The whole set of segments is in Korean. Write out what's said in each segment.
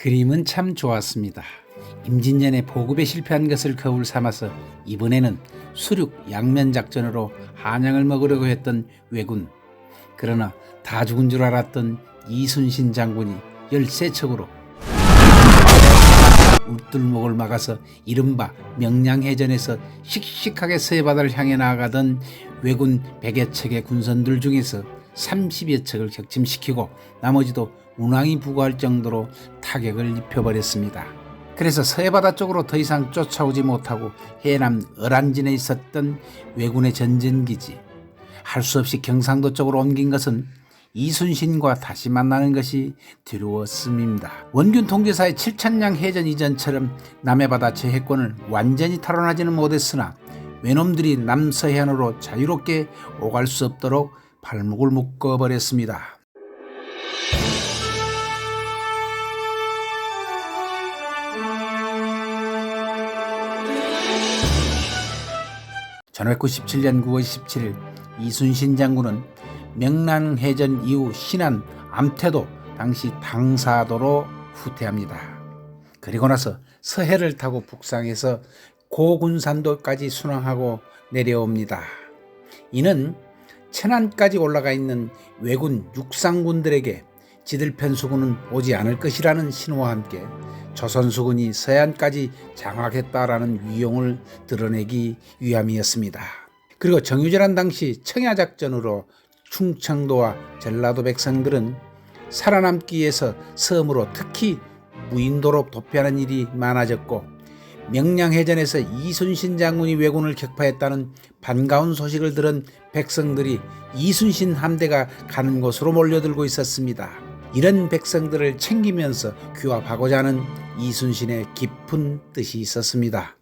그림은 참 좋았습니다. 임진년에 보급에 실패한 것을 거울 삼아서 이번에는 수륙 양면 작전으로 한양을 먹으려고 했던 왜군. 그러나 다 죽은 줄 알았던 이순신 장군이 열세척으로 울들목을 막아서 이른바 명량해전에서 씩씩하게 서해바다를 향해 나아가던 왜군 100여 척의 군선들 중에서 30여 척을 격침시키고 나머지도 운항이 부과할 정도로 타격을 입혀버렸습니다. 그래서 서해바다 쪽으로 더 이상 쫓아오지 못하고 해남 어란진에 있었던 왜군의 전진기지 할 수 없이 경상도 쪽으로 옮긴 것은 이순신과 다시 만나는 것이 두려웠음입니다. 원균 통제사의 칠천량 해전 이전처럼 남해 바다 제해권을 완전히 탈환하지는 못했으나 외놈들이 남서해안으로 자유롭게 오갈 수 없도록 발목을 묶어버렸습니다. (1597년 9월 17일) 이순신 장군은 명란해전 이후 신안 암태도 당시 당사도로 후퇴합니다. 그리고 나서 서해를 타고 북상해서 고군산도까지 순항하고 내려옵니다. 이는 천안까지 올라가 있는 왜군 육상군들에게 지들 편 수군은 오지 않을 것이라는 신호와 함께 조선 수군이 서해안까지 장악했다라는 위용을 드러내기 위함이었습니다. 그리고 정유재란 당시 청야작전으로 충청도와 전라도 백성들은 살아남기 위해서 섬으로 특히 무인도로 도피하는 일이 많아졌고 명량해전에서 이순신 장군이 왜군을 격파했다는 반가운 소식을 들은 백성들이 이순신 함대가 가는 곳으로 몰려들고 있었습니다. 이런 백성들을 챙기면서 규합하고자 하는 이순신의 깊은 뜻이 있었습니다.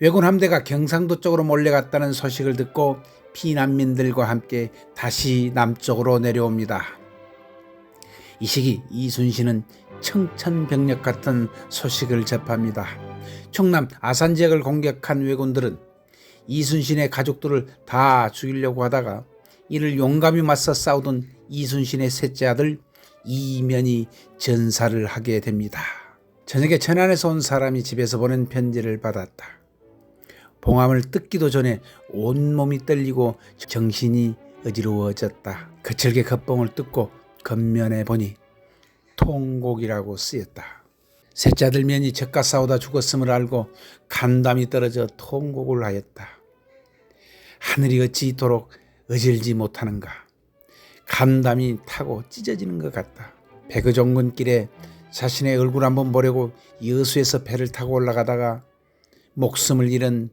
왜군 함대가 경상도 쪽으로 몰려갔다는 소식을 듣고 피난민들과 함께 다시 남쪽으로 내려옵니다. 이 시기 이순신은 청천벽력 같은 소식을 접합니다. 충남 아산 지역을 공격한 왜군들은 이순신의 가족들을 다 죽이려고 하다가 이를 용감히 맞서 싸우던 이순신의 셋째 아들 이면이 전사를 하게 됩니다. 저녁에 천안에서 온 사람이 집에서 보낸 편지를 받았다. 봉함을 뜯기도 전에 온몸이 떨리고 정신이 어지러워졌다. 거칠게 겉봉을 뜯고 겉면에 보니 통곡이라고 쓰였다. 셋째 아들 면이 적과 싸우다 죽었음을 알고 간담이 떨어져 통곡을 하였다. 하늘이 어찌 이토록 어질지 못하는가. 간담이 타고 찢어지는 것 같다. 백의종군길에 자신의 얼굴 한번 보려고 여수에서 배를 타고 올라가다가 목숨을 잃은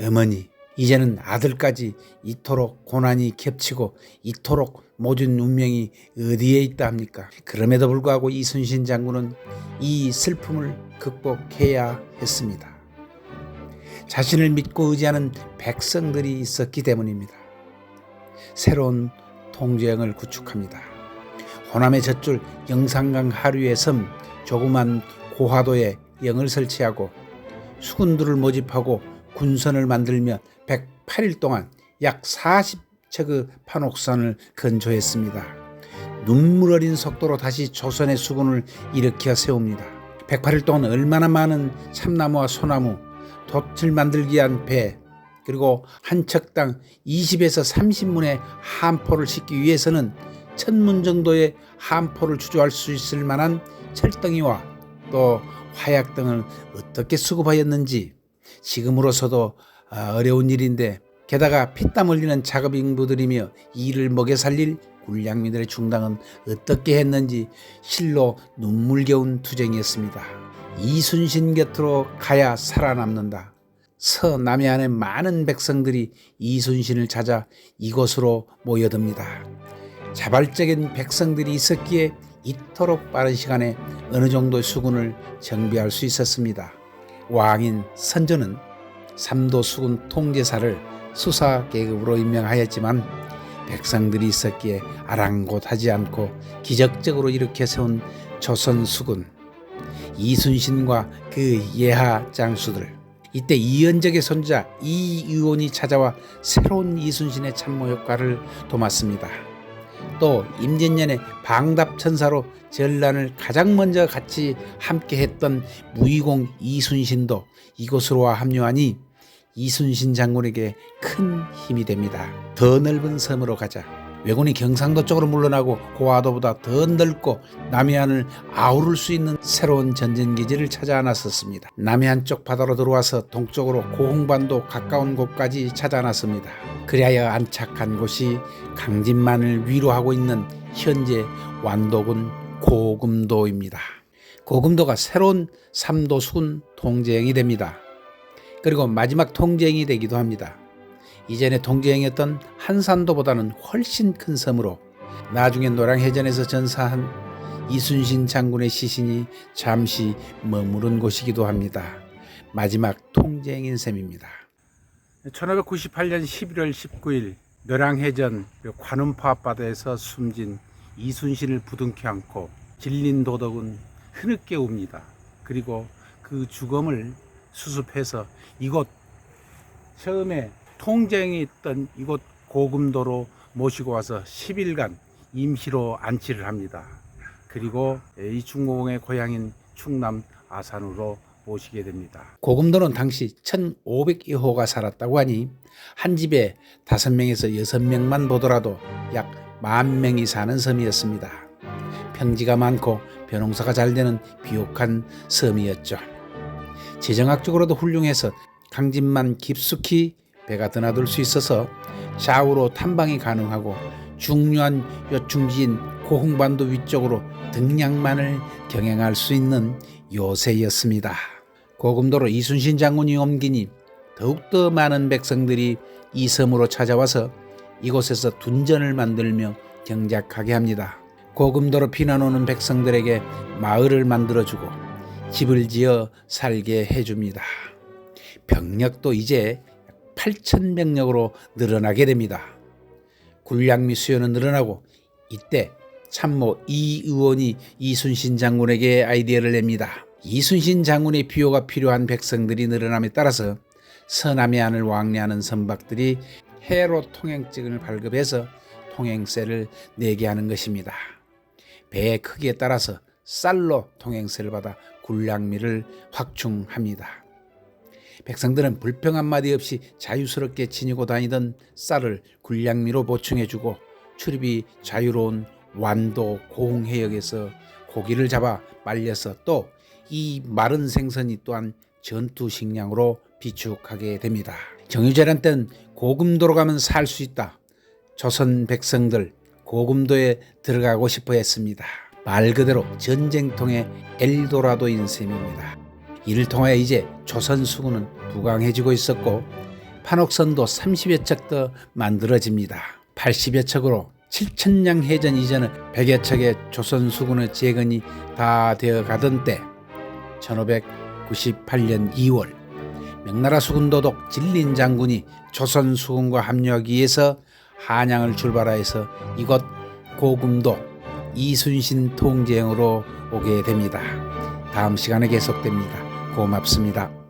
어머니 이제는 아들까지 이토록 고난이 겹치고 이토록 모든 운명이 어디에 있다 합니까? 그럼에도 불구하고 이순신 장군은 이 슬픔을 극복해야 했습니다. 자신을 믿고 의지하는 백성들이 있었기 때문입니다. 새로운 통제형을 구축합니다. 호남의 젖줄 영산강 하류의 섬 조그만 고화도에 영을 설치하고 수군들을 모집하고 군선을 만들며 108일 동안 약 40척의 판옥선을 건조했습니다. 눈물 어린 속도로 다시 조선의 수군을 일으켜 세웁니다. 108일 동안 얼마나 많은 참나무와 소나무, 돛을 만들기 위한 배, 그리고 한 척당 20에서 30문의 함포를 싣기 위해서는 천문 정도의 함포를 주조할 수 있을 만한 철덩이와 또 화약 등을 어떻게 수급하였는지 지금으로서도 아, 어려운 일인데 게다가 피땀 흘리는 작업 인부들이며 이를 먹여 살릴 굴량민들의 중당은 어떻게 했는지 실로 눈물겨운 투쟁이었습니다. 이순신 곁으로 가야 살아남는다. 서남해안의 많은 백성들이 이순신을 찾아 이곳으로 모여듭니다. 자발적인 백성들이 있었기에 이토록 빠른 시간에 어느 정도의 수군을 정비할 수 있었습니다. 왕인 선조는 삼도 수군 통제사를 수사 계급으로 임명하였지만 백성들이 있었기에 아랑곳하지 않고 기적적으로 일으켜 세운 조선 수군 이순신과 그 예하 장수들 이때 이연적의 손자 이 의원이 찾아와 새로운 이순신의 참모 효과를 도맡습니다. 또 임진년의 방답천사로 전란을 가장 먼저 같이 함께했던 무의공 이순신도 이곳으로 와 합류하니 이순신 장군에게 큰 힘이 됩니다. 더 넓은 섬으로 가자. 왜군이 경상도 쪽으로 물러나고 고화도보다 더 넓고 남해안을 아우를 수 있는 새로운 전진기지를 찾아 나섰습니다. 남해안 쪽 바다로 들어와서 동쪽으로 고흥반도 가까운 곳까지 찾아 나섭니다. 그리하여 안착한 곳이 강진만을 위로하고 있는 현재 완도군 고금도입니다. 고금도가 새로운 삼도수군 통제행이 됩니다. 그리고 마지막 통제행이 되기도 합니다. 이전에 통제행이었던 한산도보다는 훨씬 큰 섬으로 나중에 노량해전에서 전사한 이순신 장군의 시신이 잠시 머무른 곳이기도 합니다. 마지막 통제행인 셈입니다. 1598년 11월 19일 노량해전 관음파 앞바다에서 숨진 이순신을 부둥켜 안고 질린 도덕은 흐느껴 옵니다. 그리고 그 죽음을 수습해서 이곳 처음에 통쟁이 있던 이곳 고금도로 모시고 와서 10일간 임시로 안치를 합니다. 그리고 이 중공의 고향인 충남 아산으로 모시게 됩니다. 고금도는 당시 1,500여호가 살았다고 하니 한 집에 5명에서 6명만 보더라도 약 만 명이 사는 섬이었습니다. 평지가 많고 벼농사가 잘 되는 비옥한 섬이었죠. 재정학적으로도 훌륭해서 강진만 깊숙이 배가 드나들 수 있어서 좌우로 탐방이 가능하고 중요한 요충지인 고흥반도 위쪽으로 등량만을 경행할 수 있는 요새였습니다. 고금도로 이순신 장군이 옮기니 더욱더 많은 백성들이 이 섬으로 찾아와서 이곳에서 둔전을 만들며 경작하게 합니다. 고금도로 피난 오는 백성들에게 마을을 만들어주고 집을 지어 살게 해줍니다. 병력도 이제 8천 병력으로 늘어나게 됩니다. 군량미 수요는 늘어나고 이때 참모 이 의원이 이순신 장군에게 아이디어를 냅니다. 이순신 장군의 비호가 필요한 백성들이 늘어남에 따라서 서남해안을 왕래하는 선박들이 해로 통행증을 발급해서 통행세를 내게 하는 것입니다. 배의 크기에 따라서 쌀로 통행세를 받아 군량미를 확충합니다. 백성들은 불평 한마디 없이 자유스럽게 지니고 다니던 쌀을 군량미로 보충해주고 출입이 자유로운 완도 고흥 해역에서 고기를 잡아 말려서 또 이 마른 생선이 또한 전투 식량으로 비축하게 됩니다. 정유재란 때는 고금도로 가면 살 수 있다. 조선 백성들 고금도에 들어가고 싶어 했습니다. 말 그대로 전쟁통의 엘도라도인 셈입니다. 이를 통하여 이제 조선 수군은 부강해지고 있었고 판옥선도 30여 척 더 만들어집니다. 80여 척으로 7천량 해전 이전은 100여 척의 조선 수군의 재건이 다 되어 가던 때 1598년 2월 명나라 수군 도독 진린 장군이 조선 수군과 합류하기 위해서 한양을 출발하여서 이곳 고금도 이순신 통제행으로 오게 됩니다. 다음 시간에 계속됩니다. 고맙습니다.